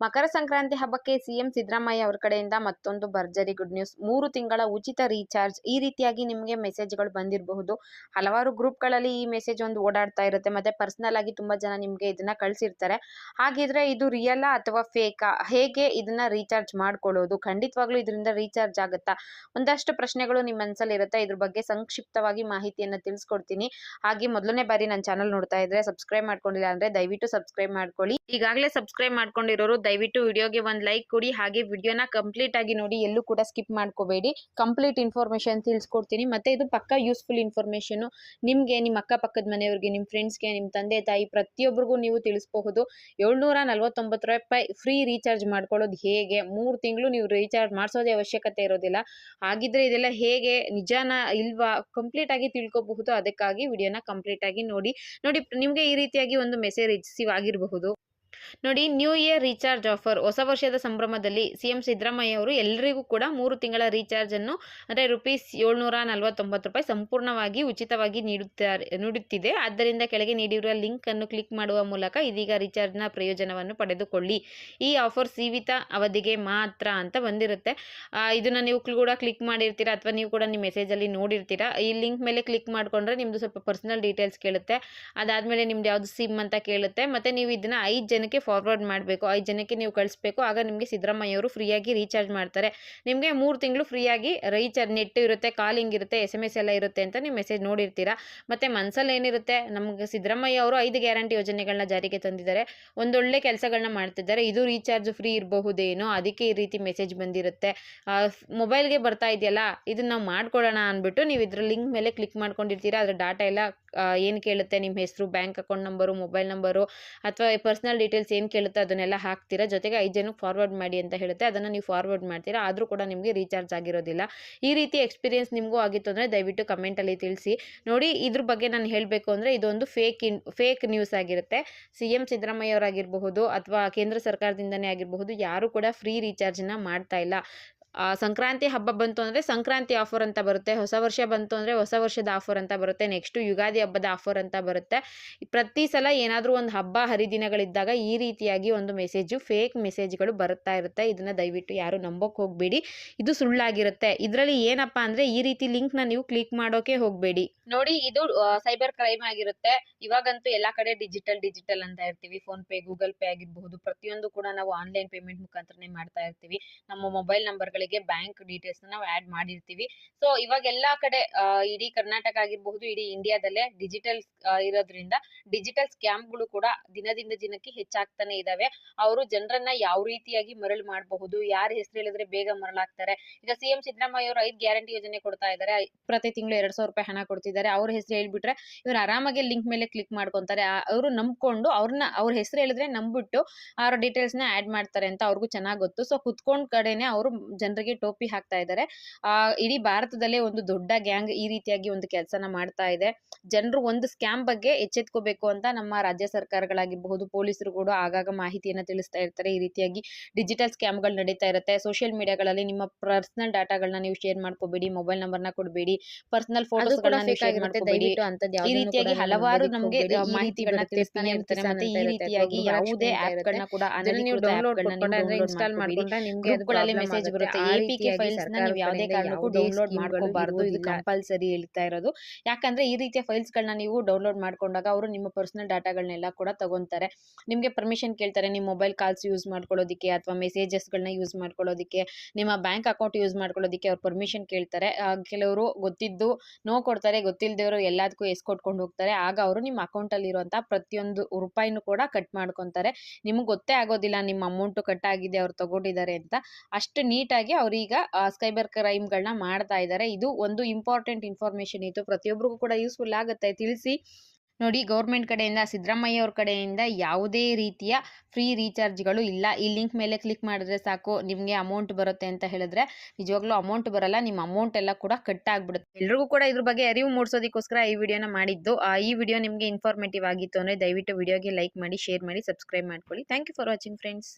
Makara Sankranti ಹಬ್ಬಕ್ಕೆ CM Siddaramaiah ಅವರ ಕಡೆಯಿಂದ ಮತ್ತೊಂದು ಭರ್ಜರಿ ಗುಡ್ ನ್ಯೂಸ್ ಮೂರು ತಿಂಗಳ ಉಚಿತ ರೀಚಾರ್ಜ್ ಈ ರೀತಿಯಾಗಿ ನಿಮಗೆ ಮೆಸೇಜ್ಗಳು ಬಂದಿರಬಹುದು. ಹಲವಾರು ಗ್ರೂಪ್ಗಳಲ್ಲಿ ಈ ಮೆಸೇಜ್ ಒಂದು ಓಡಾಡ್ತಾ ಇರುತ್ತೆ. ಮತ್ತೆ ಪರ್ಸನಲ್ ಆಗಿ ತುಂಬಾ ಜನ ನಿಮಗೆ ಇದನ್ನ ಕಳಿಸಿರ್ತಾರೆ. ಹಾಗಿದ್ರೆ ಇದು ರಿಯಲ್ ಅಥವಾ ಫೇಕಾ ಹೇಗೆ ಇದನ್ನ ರೀಚಾರ್ಜ್ ಮಾಡ್ಕೊಳ್ಳೋದು? ಖಂಡಿತವಾಗ್ಲೂ ಇದರಿಂದ ರೀಚಾರ್ಜ್ ಆಗುತ್ತಾ? ಒಂದಷ್ಟು ಪ್ರಶ್ನೆಗಳು ನಿಮ್ಮ ಮನಸ್ಸಲ್ಲಿ ಇರುತ್ತೆ. ಇದ್ರ ಬಗ್ಗೆ ಸಂಕ್ಷಿಪ್ತವಾಗಿ ಮಾಹಿತಿಯನ್ನು ತಿಳಿಸ್ಕೊಡ್ತೀನಿ. ಹಾಗೆ ಮೊದಲನೇ ಬಾರಿ ನನ್ನ ಚಾನಲ್ ನೋಡ್ತಾ ಇದ್ರೆ ಸಬ್ಸ್ಕ್ರೈಬ್ ಮಾಡ್ಕೊಂಡಿಲ್ಲ ಅಂದ್ರೆ ದಯವಿಟ್ಟು ಸಬ್ಸ್ಕ್ರೈಬ್ ಮಾಡ್ಕೊಳ್ಳಿ. ಈಗಾಗಲೇ ಸಬ್ಸ್ಕ್ರೈಬ್ ಮಾಡ್ಕೊಂಡಿರೋರು ದಯವಿಟ್ಟು ವಿಡಿಯೋಗೆ ಒಂದು ಲೈಕ್ ಕೊಡಿ, ಹಾಗೆ ವಿಡಿಯೋನ ಕಂಪ್ಲೀಟ್ ಆಗಿ ನೋಡಿ, ಎಲ್ಲೂ ಕೂಡ ಸ್ಕಿಪ್ ಮಾಡ್ಕೋಬೇಡಿ. ಕಂಪ್ಲೀಟ್ ಇನ್ಫಾರ್ಮೇಷನ್ ತಿಳಿಸ್ಕೊಡ್ತೀನಿ. ಮತ್ತೆ ಇದು ಪಕ್ಕ ಯೂಸ್ಫುಲ್ ಇನ್ಫಾರ್ಮೇಷನು ನಿಮಗೆ, ನಿಮ್ಮ ಅಕ್ಕಪಕ್ಕದ ಮನೆಯವ್ರಿಗೆ ನಿಮ್ಮ ಫ್ರೆಂಡ್ಸ್ಗೆ ನಿಮ್ಮ ತಂದೆ, ತಾಯಿ ಪ್ರತಿಯೊಬ್ಬರಿಗೂ ನೀವು ತಿಳಿಸಬಹುದು. ಏಳ್ನೂರ ನಲ್ವತ್ತೊಂಬತ್ತು ರೂಪಾಯಿ ಫ್ರೀ ರೀಚಾರ್ಜ್ ಮಾಡ್ಕೊಳ್ಳೋದು ಹೇಗೆ? ಮೂರು ತಿಂಗಳು ನೀವು ರೀಚಾರ್ಜ್ ಮಾಡಿಸೋದೇ ಅವಶ್ಯಕತೆ ಇರೋದಿಲ್ಲ. ಹಾಗಿದ್ರೆ ಇದೆಲ್ಲ ಹೇಗೆ? ನಿಜಾನ ಇಲ್ವಾ? ಕಂಪ್ಲೀಟ್ ಆಗಿ ತಿಳ್ಕೊಬಹುದು. ಅದಕ್ಕಾಗಿ ವಿಡಿಯೋನ ಕಂಪ್ಲೀಟ್ ಆಗಿ ನೋಡಿ. ನೋಡಿ, ನಿಮಗೆ ಈ ರೀತಿಯಾಗಿ ಒಂದು ಮೆಸೇಜ್ ರಿಸೀವ್ ಆಗಿರಬಹುದು. ನೋಡಿ ನ್ಯೂ ಇಯರ್ ರೀಚಾರ್ಜ್ ಆಫರ್ ಹೊಸ ವರ್ಷದ ಸಂಭ್ರಮದಲ್ಲಿ ಸಿಎಂ ಸಿದ್ದರಾಮಯ್ಯ ಅವರು ಎಲ್ಲರಿಗೂ ಕೂಡ ಮೂರು ತಿಂಗಳ ರೀಚಾರ್ಜ್ ಅನ್ನು, ಅಂದರೆ ರುಪೀಸ್ ಏಳ್ನೂರ ನಲವತ್ತೊಂಬತ್ತು ರೂಪಾಯಿ ಸಂಪೂರ್ಣವಾಗಿ ಉಚಿತವಾಗಿ ನೀಡುತ್ತಾರೆ, ನೀಡುತ್ತಿದೆ. ಆದ್ದರಿಂದ ಕೆಳಗೆ ನೀಡಿರುವ ಲಿಂಕ್ ಅನ್ನು ಕ್ಲಿಕ್ ಮಾಡುವ ಮೂಲಕ ಇದೀಗ ರೀಚಾರ್ಜ್ನ ಪ್ರಯೋಜನವನ್ನು ಪಡೆದುಕೊಳ್ಳಿ. ಈ ಆಫರ್ ಸೀಮಿತ ಅವಧಿಗೆ ಮಾತ್ರ ಅಂತ ಬಂದಿರುತ್ತೆ. ಇದನ್ನು ನೀವು ಕೂಡ ಕ್ಲಿಕ್ ಮಾಡಿರ್ತೀರಾ ಅಥವಾ ನೀವು ಕೂಡ ನಿಮ್ಮ ಮೆಸೇಜಲ್ಲಿ ನೋಡಿರ್ತೀರಾ? ಈ ಲಿಂಕ್ ಮೇಲೆ ಕ್ಲಿಕ್ ಮಾಡಿಕೊಂಡ್ರೆ ನಿಮ್ಮದು ಸ್ವಲ್ಪ ಪರ್ಸನಲ್ ಡೀಟೇಲ್ಸ್ ಕೇಳುತ್ತೆ. ಅದಾದಮೇಲೆ ನಿಮ್ದು ಯಾವುದು ಸಿಮ್ ಅಂತ ಕೇಳುತ್ತೆ. ಮತ್ತು ನೀವು ಇದನ್ನು ಐದು ಜನಕ್ಕೆ ಫಾರ್ವರ್ಡ್ ಮಾಡಬೇಕು, ಐದು ಜನಕ್ಕೆ ನೀವು ಕಳಿಸ್ಬೇಕು, ಆಗ ನಿಮಗೆ ಸಿದ್ದರಾಮಯ್ಯವರು ಫ್ರೀಯಾಗಿ ರೀಚಾರ್ಜ್ ಮಾಡ್ತಾರೆ. ನಿಮಗೆ ಮೂರು ತಿಂಗಳು ಫ್ರೀಯಾಗಿ ರೀಚಾರ್ಜ್ ನೆಟ್ ಇರುತ್ತೆ ಕಾಲಿಂಗ್ ಇರುತ್ತೆ ಎಸ್ ಎಂ ಎಸ್ ಎಲ್ಲ ಇರುತ್ತೆ ಅಂತ ನೀವು ಮೆಸೇಜ್ ನೋಡಿರ್ತೀರಾ. ಮತ್ತು ಮನಸ್ಸಲ್ಲಿ ಏನಿರುತ್ತೆ, ನಮಗೆ ಸಿದ್ದರಾಮಯ್ಯ ಅವರು ಐದು ಗ್ಯಾರಂಟಿ ಯೋಜನೆಗಳನ್ನ ಜಾರಿಗೆ ತಂದಿದ್ದಾರೆ. ಒಂದೊಳ್ಳೆ ಕೆಲಸಗಳನ್ನ ಮಾಡ್ತಿದ್ದಾರೆ. ಇದು ರೀಚಾರ್ಜ್ ಫ್ರೀ ಇರಬಹುದೇನೋ, ಅದಕ್ಕೆ ಈ ರೀತಿ ಮೆಸೇಜ್ ಬಂದಿರುತ್ತೆ. ಮೊಬೈಲ್ಗೆ ಬರ್ತಾ ಇದೆಯಲ್ಲ, ಇದನ್ನ ನಾವು ಮಾಡ್ಕೊಳ್ಳೋಣ ಅಂದ್ಬಿಟ್ಟು ನೀವು ಇದರ ಲಿಂಕ್ ಮೇಲೆ ಕ್ಲಿಕ್ ಮಾಡ್ಕೊಂಡಿರ್ತೀರಾ, ಅದರ ಡಾಟಾ ಎಲ್ಲ ಏನು ಕೇಳುತ್ತೆ? ನಿಮ್ಮ ಹೆಸರು, bank account number, mobile number ಅಥವಾ ಪರ್ಸ್ನಲ್ ಡೀಟೇಲ್ಸ್ ಏನು ಕೇಳುತ್ತೆ? ಅದನ್ನೆಲ್ಲ ಹಾಕ್ತೀರಾ? ಜೊತೆಗೆ ಐದು ಜನಕ್ಕೆ ಫಾರ್ವರ್ಡ್ ಮಾಡಿ ಅಂತ ಹೇಳುತ್ತೆ. ಅದನ್ನು ನೀವು ಫಾರ್ವರ್ಡ್ ಮಾಡ್ತೀರಾ? ಆದರೂ ಕೂಡ ನಿಮಗೆ ರೀಚಾರ್ಜ್ ಆಗಿರೋದಿಲ್ಲ. ಈ ರೀತಿ ಎಕ್ಸ್ಪೀರಿಯನ್ಸ್ ನಿಮಗೂ ಆಗಿತ್ತು ಅಂದರೆ ದಯವಿಟ್ಟು ಕಮೆಂಟಲ್ಲಿ ತಿಳಿಸಿ. ನೋಡಿ, ಇದ್ರ ಬಗ್ಗೆ ನಾನು ಹೇಳಬೇಕು ಅಂದರೆ ಇದೊಂದು ಫೇಕ್ ಇನ್ ಫೇಕ್ ನ್ಯೂಸ್ ಆಗಿರುತ್ತೆ. ಸಿ ಎಂ ಸಿದ್ದರಾಮಯ್ಯ ಅವರಾಗಿರಬಹುದು ಅಥವಾ ಕೇಂದ್ರ ಸರ್ಕಾರದಿಂದನೇ ಆಗಿರಬಹುದು, ಯಾರು ಕೂಡ ಫ್ರೀ ರೀಚಾರ್ಜನ್ನ ಮಾಡ್ತಾ ಇಲ್ಲ. ಸಂಕ್ರಾಂತಿ ಹಬ್ಬ ಬಂತು ಅಂದರೆ ಸಂಕ್ರಾಂತಿ ಆಫರ್ ಅಂತ ಬರುತ್ತೆ, ಹೊಸ ವರ್ಷ ಬಂತು ಅಂದರೆ ಹೊಸ ವರ್ಷದ ಆಫರ್ ಅಂತ ಬರುತ್ತೆ ನೆಕ್ಸ್ಟು ಯುಗಾದಿ ಹಬ್ಬದ ಆಫರ್ ಅಂತ ಬರುತ್ತೆ. ಪ್ರತಿ ಸಲ ಏನಾದರೂ ಒಂದು ಹಬ್ಬ ಹರಿದಿನಗಳಿದ್ದಾಗ ಈ ರೀತಿಯಾಗಿ ಒಂದು ಮೆಸೇಜು ಫೇಕ್ ಮೆಸೇಜ್ಗಳು ಬರುತ್ತಾ ಇರುತ್ತೆ. ಇದನ್ನು ದಯವಿಟ್ಟು ಯಾರು ನಂಬೋಕೆ ಹೋಗಬೇಡಿ. ಇದು ಸುಳ್ಳಾಗಿರುತ್ತೆ. ಇದರಲ್ಲಿ ಏನಪ್ಪ ಅಂದರೆ ಈ ರೀತಿ ಲಿಂಕ್ನ ನೀವು ಕ್ಲಿಕ್ ಮಾಡೋಕೆ ಹೋಗಬೇಡಿ. ನೋಡಿ, ಇದು ಸೈಬರ್ ಕ್ರೈಮ್ ಆಗಿರುತ್ತೆ. ಇವಾಗಂತೂ ಎಲ್ಲ ಕಡೆ ಡಿಜಿಟಲ್ ಡಿಜಿಟಲ್ ಅಂತ ಇರ್ತೀವಿ. ಫೋನ್ ಪೇ ಗೂಗಲ್ ಪೇ ಆಗಿರಬಹುದು. ಪ್ರತಿಯೊಂದು ಕೂಡ ನಾವು ಆನ್ಲೈನ್ ಪೇಮೆಂಟ್ ಮುಖಾಂತರನೇ ಮಾಡ್ತಾ ಇರ್ತೀವಿ. ನಮ್ಮ ಮೊಬೈಲ್ ನಂಬರ್ಗಳಿಗೆ ಬ್ಯಾಂಕ್ ಡೀಟೇಲ್ಸ್ ನಾವು ಆಡ್ ಮಾಡಿರ್ತೀವಿ. ಸೊ ಇವಾಗ ಎಲ್ಲ ಕಡೆ ಇಡೀ ಕರ್ನಾಟಕ ಆಗಿರಬಹುದು, ಇಡೀ ಇಂಡಿಯಾದಲ್ಲೇ ಡಿಜಿಟಲ್ ಇರೋದ್ರಿಂದ ಡಿಜಿಟಲ್ ಸ್ಕ್ಯಾಮ್ಗಳು ಕೂಡ ದಿನದಿಂದ ದಿನಕ್ಕೆ ಹೆಚ್ಚಾಗ್ತಾನೆ ಇದಾವೆ. ಅವರು ಜನರನ್ನ ಯಾವ ರೀತಿಯಾಗಿ ಮರಳು ಮಾಡಬಹುದು, ಯಾರ ಹೆಸರು ಹೇಳಿದ್ರೆ ಬೇಗ ಮರಳಾಗ್ತಾರೆ. ಈಗ ಸಿಎಂ ಸಿದ್ದರಾಮಯ್ಯ ಅವರು ಐದು ಗ್ಯಾರಂಟಿ ಯೋಜನೆ ಕೊಡ್ತಾ ಇದ್ದಾರೆ ಪ್ರತಿ ತಿಂಗಳು ಎರಡ್ ಸಾವಿರ ರೂಪಾಯಿ ಹಣ ಕೊಡ್ತಿದ್ದಾರೆ. ಅವ್ರ ಹೆಸರು ಹೇಳ್ಬಿಟ್ರೆ ಇವ್ರು ಆರಾಮಾಗಿ ಲಿಂಕ್ ಮೇಲೆ ಕ್ಲಿಕ್ ಮಾಡ್ಕೊಂತಾರೆ. ಅವರು ನಂಬ್ಕೊಂಡು ಅವ್ರನ್ನ ಅವ್ರ ಹೆಸರು ಹೇಳಿದ್ರೆ ನಂಬ್ಬಿಟ್ಟು ಅವ್ರ ಡೀಟೇಲ್ಸ್ನ ಆಡ್ ಮಾಡ್ತಾರೆ ಅಂತ ಅವ್ರಿಗೂ ಚೆನ್ನಾಗಿ ಗೊತ್ತು. ಸೊ ಕುತ್ಕೊಂಡ್ ಕಡೆನೆ ಅವರು ಜನರಿಗೆ ಟೋಪಿ ಹಾಕ್ತಾ ಇದ್ದಾರೆ. ಆ ಇಡೀ ಭಾರತದಲ್ಲೇ ಒಂದು ದೊಡ್ಡ ಗ್ಯಾಂಗ್ ಈ ರೀತಿಯಾಗಿ ಒಂದು ಕೆಲಸನ ಮಾಡ್ತಾ ಇದೆ. ಜನರು ಒಂದು ಸ್ಕ್ಯಾಮ್ ಬಗ್ಗೆ ಎಚ್ಚೆತ್ಕೋಬೇಕು ಅಂತ ನಮ್ಮ ರಾಜ್ಯ ಸರ್ಕಾರಗಳಾಗಿರಬಹುದು ಪೊಲೀಸರು ಕೂಡ ಆಗಾಗ ಮಾಹಿತಿಯನ್ನ ತಿಳಿಸ್ತಾ ಇರ್ತಾರೆ. ಈ ರೀತಿಯಾಗಿ ಡಿಜಿಟಲ್ ಸ್ಕ್ಯಾಮ್ಗಳು ನಡೀತಾ ಇರುತ್ತೆ. ಸೋಷಿಯಲ್ ಮೀಡಿಯಾಗಳಲ್ಲಿ ನಿಮ್ಮ ಪರ್ಸನಲ್ ಡಾಟಾಗಳನ್ನ ನೀವು ಶೇರ್ ಮಾಡ್ಕೋಬೇಡಿ ಮೊಬೈಲ್ ನಂಬರ್ನ ಕೊಡಬೇಡಿ ಪರ್ಸನಲ್ ಫೋಟೋಸ್ಗಳನ್ನ ಈ ರೀತಿಯಾಗಿ ಹಲವಾರು ನಮಗೆ ಮಾಹಿತಿಗಳನ್ನ ತಿಳಿಸ್ತಾನೆ ಇರ್ತಾರೆ ಮತ್ತೆ ಈ ರೀತಿಯಾಗಿ ಯಾವುದೇ ಆಪ್ ಗಳನ್ನ ಕೂಡ ಡೌನ್ಲೋಡ್ ಇನ್ಸ್ಟಾಲ್ ನಿಮ್ಗೆ ಅದು ಮೆಸೇಜ್ ಬರುತ್ತೆ. ಆ ಎ ಪಿ ಫೈಲ್ಸ್ನ ನೀವು ಯಾವುದೇ ಕಾರಣಕ್ಕೂ ಡೌನ್ಲೋಡ್ ಮಾಡ್ಕೋಬಾರದು. ಇದು. ಕಂಪಲ್ಸರಿ ಹೇಳ್ತಾ ಇರೋದು. ಯಾಕಂದ್ರೆ ಈ ರೀತಿಯ ಫೈಲ್ಸ್ ಗಳನ್ನ ನೀವು ಡೌನ್ಲೋಡ್ ಮಾಡ್ಕೊಂಡಾಗ ಅವರು ನಿಮ್ಮ ಪರ್ಸನಲ್ ಡಾಟಾಗಳನ್ನೆಲ್ಲ ಕೂಡ ತಗೊಂತಾರೆ. ನಿಮಗೆ ಪರ್ಮಿಷನ್ ಕೇಳ್ತಾರೆ ನಿಮ್ಮ ಮೊಬೈಲ್ ಕಾಲ್ಸ್ ಯೂಸ್ ಮಾಡ್ಕೊಳ್ಳೋದಕ್ಕೆ ಅಥವಾ ಮೆಸೇಜಸ್ ಗಳನ್ನ ಯೂಸ್ ಮಾಡ್ಕೊಳ್ಳೋದಕ್ಕೆ ನಿಮ್ಮ ಬ್ಯಾಂಕ್ ಅಕೌಂಟ್ ಯೂಸ್ ಮಾಡ್ಕೊಳ್ಳೋದಕ್ಕೆ ಅವ್ರು ಪರ್ಮಿಷನ್ ಕೇಳ್ತಾರೆ. ಕೆಲವರು ಗೊತ್ತಿದ್ದು ನೋ ಕೊಡ್ತಾರೆ ಗೊತ್ತಿಲ್ಲದವರು ಎಲ್ಲದಕ್ಕೂ ಎಸ್ಕೊಟ್ಕೊಂಡು ಹೋಗ್ತಾರೆ. ಆಗ ಅವರು ನಿಮ್ಮ ಅಕೌಂಟ್ ಅಲ್ಲಿ ಇರುವಂತಹ ಪ್ರತಿಯೊಂದು ರೂಪಾಯಿನೂ ಕೂಡ ಕಟ್ ಮಾಡ್ಕೊಂತಾರೆ. ನಿಮ್ಗೆ ಗೊತ್ತೇ ಆಗೋದಿಲ್ಲ ನಿಮ್ಮ ಅಮೌಂಟ್ ಕಟ್ ಆಗಿದೆ ಅವ್ರು ತಗೊಂಡಿದ್ದಾರೆ ಅಂತ. ಅಷ್ಟು ನೀಟಾಗಿ ಅವ್ರೀಗ ಸ್ಕೈಬರ್ ಕ್ರೈಮ್ಗಳನ್ನ ಮಾಡ್ತಾ ಇದ್ದಾರೆ ಇದು ಒಂದು ಇಂಪಾರ್ಟೆಂಟ್ ಇನ್ಫಾರ್ಮೇಶನ್ ಇತ್ತು. ಪ್ರತಿಯೊಬ್ಬರಿಗೂ ಕೂಡ ಯೂಸ್ಫುಲ್ ಆಗುತ್ತೆ. ತಿಳಿಸಿ. ನೋಡಿ, ಗೌರ್ಮೆಂಟ್ ಕಡೆಯಿಂದ, ಸಿದ್ದರಾಮಯ್ಯ ಅವ್ರ ಕಡೆಯಿಂದ ಯಾವುದೇ ರೀತಿಯ ಫ್ರೀ ರೀಚಾರ್ಜ್ಗಳು ಇಲ್ಲ. ಈ ಲಿಂಕ್ ಮೇಲೆ ಕ್ಲಿಕ್ ಮಾಡಿದ್ರೆ ಸಾಕು. ನಿಮಗೆ ಅಮೌಂಟ್ ಬರುತ್ತೆ ಅಂತ ಹೇಳಿದ್ರೆ, ನಿಜವಾಗ್ಲೂ ಅಮೌಂಟ್ ಬರಲ್ಲ. ನಿಮ್ಮ ಅಮೌಂಟ್ ಎಲ್ಲ ಕೂಡ ಕಟ್ ಆಗ್ಬಿಡುತ್ತೆ. ಎಲ್ರಿಗೂ ಕೂಡ ಇದ್ರ ಬಗ್ಗೆ ಅರಿವು ಮೂಡಿಸೋದಕ್ಕೋಸ್ಕರ ಈ ವಿಡಿಯೋನ ಮಾಡಿದ್ದು. ಈ ವಿಡಿಯೋ ನಿಮಗೆ ಇನ್ಫಾರ್ಮೇಟಿವ್ ಆಗಿತ್ತು ಅಂದರೆ ದಯವಿಟ್ಟು ವಿಡಿಯೋಗೆ ಲೈಕ್ ಮಾಡಿ, ಶೇರ್ ಮಾಡಿ, ಸಬ್ಸ್ಕ್ರೈಬ್ ಮಾಡ್ಕೊಳ್ಳಿ. Thank you for watching friends